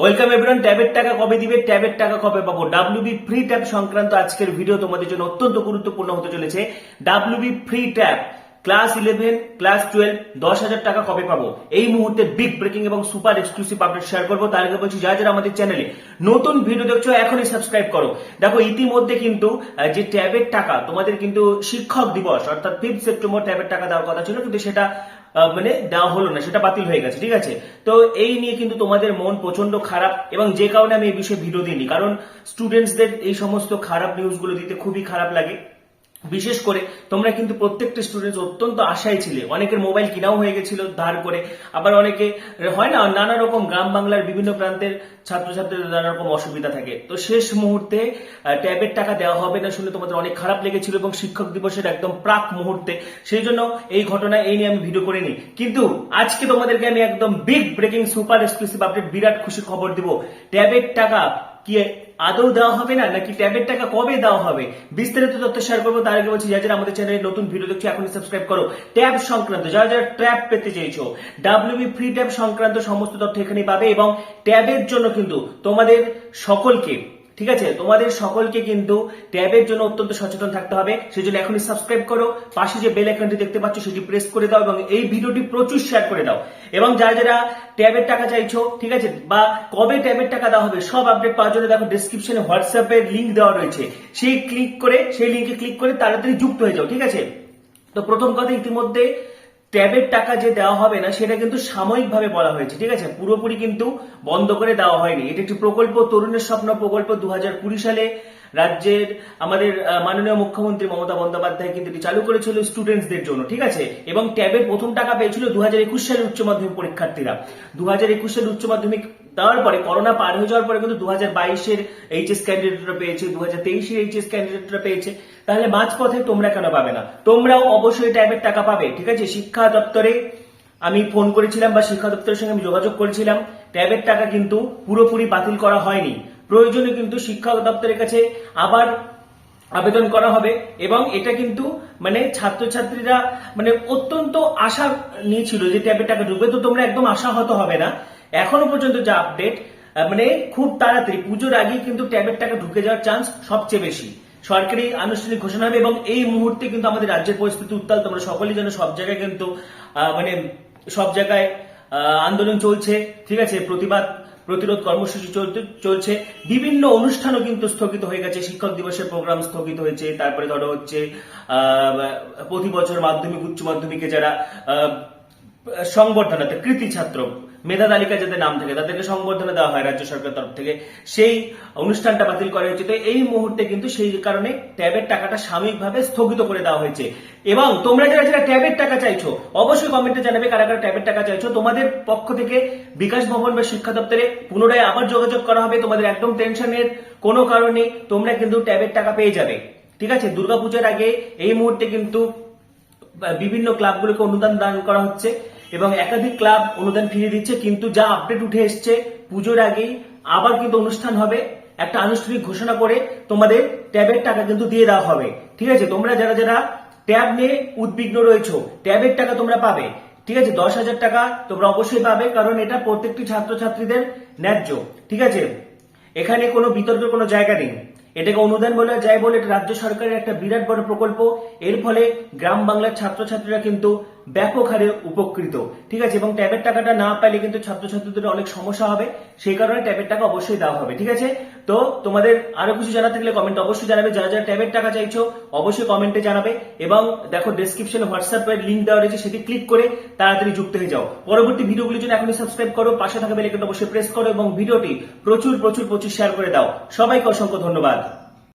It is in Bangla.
ওয়েলকাম এভরিওয়ান ট্যাবের টাকা কবে দিবে ট্যাবের টাকা কবে পাবো? ডাব্লিউবি ফ্রি ট্যাব সংক্রান্ত আজকের ভিডিও তোমাদের জন্য অত্যন্ত গুরুত্বপূর্ণ হতে চলেছে। WB free tab class eleven class twelve দশ হাজার টাকা কবে পাবো? এই মুহূর্তে বিগ ব্রেকিং এবং সুপার এক্সক্লুসিভ আপডেট শেয়ার করব। তার আগে বলছি, যারা যারা আমাদের চ্যানেলে নতুন ভিডিও দেখছ, এখনই সাবস্ক্রাইব করো। দেখো, ইতিমধ্যে কিন্তু যে ট্যাবের টাকা, তোমাদের কিন্তু শিক্ষক দিবস, অর্থাৎ ফিফথ সেপ্টেম্বর ট্যাবের টাকা দেওয়ার কথা ছিল, কিন্তু সেটা মানে দেওয়া হলো না, সেটা বাতিল হয়ে গেছে, ঠিক আছে? তো এই নিয়ে কিন্তু তোমাদের মন প্রচণ্ড খারাপ, এবং যে কারণে আমি এই বিষয়ে ভিডিও দিইনি, কারণ স্টুডেন্টসদের এই সমস্ত খারাপ নিউজগুলো দিতে খুবই খারাপ লাগে। বিশেষ করে তোমরা কিন্তু প্রত্যেকটা স্টুডেন্ট অত্যন্ত আশায় ছিলে। অনেকের মোবাইল কিনাও হয়ে গেছিল ধার করে। আবার অনেকে, হয় না, নানা রকম গ্রাম বাংলার বিভিন্ন প্রান্তের ছাত্রছাত্রীদের নানা রকম অসুবিধা থাকে। তো শেষ মুহূর্তে ট্যাবের টাকা দেওয়া হবে না শুনে তোমাদের অনেক খারাপ লেগেছিল এবং শিক্ষক দিবসের একদম প্রাক মুহূর্তে। সেই জন্য এই ঘটনা এই নিয়ে আমি ভিডিও করে নিই কিন্তু আজকে তোমাদেরকে আমি একদম big breaking super exclusive update বিরাট খুশি খবর দিব। ট্যাবের টাকা কি আদৌ দেওয়া হবে না, নাকি ট্যাবের টাকা কবে দেওয়া হবে? বিস্তারিত তথ্য শেয়ার করব, তার আগে বলছি, যারা যারা আমাদের চ্যানেলে নতুন ভিডিও দেখছ, এখনই সাবস্ক্রাইব করো। ট্যাব সংক্রান্ত, যারা যারা ট্যাব পেতে চেয়েছো ডাব্লিউবি ফ্রি ট্যাব সংক্রান্ত সমস্ত তথ্য এখানে পাবে এবং ট্যাবের জন্য কিন্তু তোমাদের সকলকে ঠিক আছে? তোমাদের সকলকে কিন্তু ট্যাবের জন্য অত্যন্ত সচেতন থাকতে হবে। সেই জন্য এখনই সাবস্ক্রাইব করো। পাশে যে বেল আইকনটি দেখতে পাচ্ছ, সেটি প্রেস করে দাও এবং এই ভিডিওটি প্রচুর শেয়ার করে দাও। এবং যারা যারা ট্যাবের টাকা চাইছো, ঠিক আছে, বা কবে ট্যাবের টাকা দেওয়া হবে, সব আপডেট পাওয়ার জন্য দেখো ডিসক্রিপশনে হোয়াটসঅ্যাপের লিঙ্ক দেওয়া রয়েছে। সেই ক্লিক করে, সেই লিঙ্কে ক্লিক করে তাড়াতাড়ি যুক্ত হয়ে যাও, ঠিক আছে? তো প্রথম কথা ইতিমধ্যে ট্যাবের টাকা যে দেওয়া হবে না, সেটা কিন্তু সাময়িকভাবে বলা হয়েছে, ঠিক আছে? পুরোপুরি কিন্তু বন্ধ করে দেওয়া হয়নি। এটা একটি প্রকল্প, তরুণের স্বপ্ন প্রকল্প দু হাজার কুড়ি সালে রাজ্যের আমাদের মাননীয় মুখ্যমন্ত্রী মমতা বন্দ্যোপাধ্যায় কিন্তু এটি চালু করেছিল স্টুডেন্টসদের জন্য, ঠিক আছে? এবং ট্যাবের প্রথম টাকা পেয়েছিল দু সালের উচ্চ মাধ্যমিক পরীক্ষার্থীরা। দু সালের উচ্চ মাধ্যমিক দেওয়ার পরে করোনা পার হয়ে যাওয়ার পরে কিন্তু দু হাজার বাইশের এইচএস ক্যান্ডিডেটরা পেয়েছে দু হাজার তেইশের এইচএস ক্যান্ডিডেটরা পেয়েছে। তাহলে মাঝপথে তোমরা কেন পাবে না? তোমরাও অবশ্যই টাইপের টাকা পাবে, ঠিক আছে? শিক্ষা দপ্তরে আমি ফোন করেছিলাম বা শিক্ষা দপ্তরের সঙ্গে আমি যোগাযোগ করেছিলাম ট্যাবের টাকা কিন্তু পুরোপুরি বাতিল করা হয়নি। প্রয়োজনে কিন্তু শিক্ষা দপ্তরের কাছে আবার আবেদন করা হবে এবং এটা কিন্তু মানে ছাত্রছাত্রীরা মানে অত্যন্ত আশা নিয়েছিল যে ট্যাবের টাকা ঢুকবে। তো তোমরা একদম আশাহত হবে না। এখনও পর্যন্ত যা আপডেট মানে খুব তাড়াতাড়ি পুজোর আগে কিন্তু ট্যাবের টাকা ঢুকে যাওয়ার চান্স সবচেয়ে বেশি। সরকারি আনুষ্ঠানিক ঘোষণা হবে এবং এই মুহূর্তে কিন্তু আমাদের রাজ্যের পরিস্থিতি উত্তাল। তোমরা সকলেই জানো সব জায়গায় কিন্তু মানে সব জায়গায় আন্দোলন চলছে। ঠিক আছে, প্রতিবাদ প্রতিরোধ কর্মসূচি চলছে। বিভিন্ন অনুষ্ঠানও কিন্তু স্থগিত হয়ে গেছে। শিক্ষক দিবসের প্রোগ্রাম স্থগিত হয়েছে। তারপরে ধরো হচ্ছে প্রতি বছর মাধ্যমিক, উচ্চ মাধ্যমিকে যারা সংবর্ধনাতে কৃতি ছাত্র মেধা তালিকা যাদের নাম থাকে, তাদেরকে সংবর্ধনা দেওয়া হয় রাজ্য সরকারের তরফ থেকে, সেই অনুষ্ঠানটা বাতিল করা হয়েছে। তো এই মুহূর্তে কিন্তু সেই কারণে ট্যাবের টাকাটা সাময়িকভাবে স্থগিত করে দেওয়া হয়েছে। এবং তোমরা যারা যারা ট্যাবের টাকা চাইছো, অবশ্যই কমেন্টে জানাবে কারা কারা ট্যাবের টাকা চাইছো। তোমাদের পক্ষ থেকে বিকাশ ভবন বা শিক্ষা দপ্তরে পুনরায় আবার যোগাযোগ করা হবে। তোমাদের একদম টেনশনের কোনো কারণে তোমরা কিন্তু ট্যাবের টাকা পেয়ে যাবে। ঠিক আছে? দুর্গাপূজার আগে এই মুহূর্তে কিন্তু বিভিন্ন ক্লাবগুলোকে অনুদান দান করা হচ্ছে। এবং একাধিক ক্লাব অনুদান ফিরিয়ে দিচ্ছে, কিন্তু যা আপডেট উঠে এসছে পুজোর আগেই, আবার কিন্তু অনুষ্ঠান হবে। একটা আনুষ্ঠানিক ঘোষণা করে তোমাদের ট্যাবের টাকা কিন্তু দিয়ে দেওয়া হবে। ঠিক আছে? তোমরা যারা যারা ট্যাব নিয়ে উদ্বিগ্ন রয়েছো, ট্যাবের টাকা তোমরা পাবে। ঠিক আছে? দশ হাজার টাকা তোমরা অবশ্যই পাবে, কারণ এটা প্রত্যেকটি ছাত্রছাত্রীদের ন্যায্য। ঠিক আছে? এখানে কোনো বিতর্কের কোনো জায়গা নেই। এটাকে অনুদান বলে যায় বলে, এটা রাজ্য সরকারের একটা বিরাট বড় প্রকল্প। এর ফলে গ্রাম বাংলার ছাত্রছাত্রীরা কিন্তু ব্যাপক হারে উপকৃত। ঠিক আছে? এবং ট্যাবের টাকাটা না পাইলে কিন্তু ছাত্রছাত্রীদের অনেক সমস্যা হবে। সেই কারণে ট্যাবের টাকা অবশ্যই দেওয়া হবে। ঠিক আছে? তো তোমাদের আরও কিছু জানা থাকলে কমেন্ট অবশ্যই জানাবে। যারা যারা ট্যাবের টাকা চাইছো, অবশ্যই কমেন্টে জানাবে। এবং দেখো ডেসক্রিপশনে হোয়াটসঅ্যাপের লিঙ্ক দেওয়া রয়েছে, সেটি ক্লিক করে তাড়াতাড়ি যুক্ত হয়ে যাও। পরবর্তী ভিডিওগুলির জন্য এখনই সাবস্ক্রাইব করো, পাশে থাকা বেল আইকনটা অবশ্যই প্রেস করো এবং ভিডিওটি প্রচুর প্রচুর প্রচুর শেয়ার করে দাও। সবাইকে অসংখ্য ধন্যবাদ।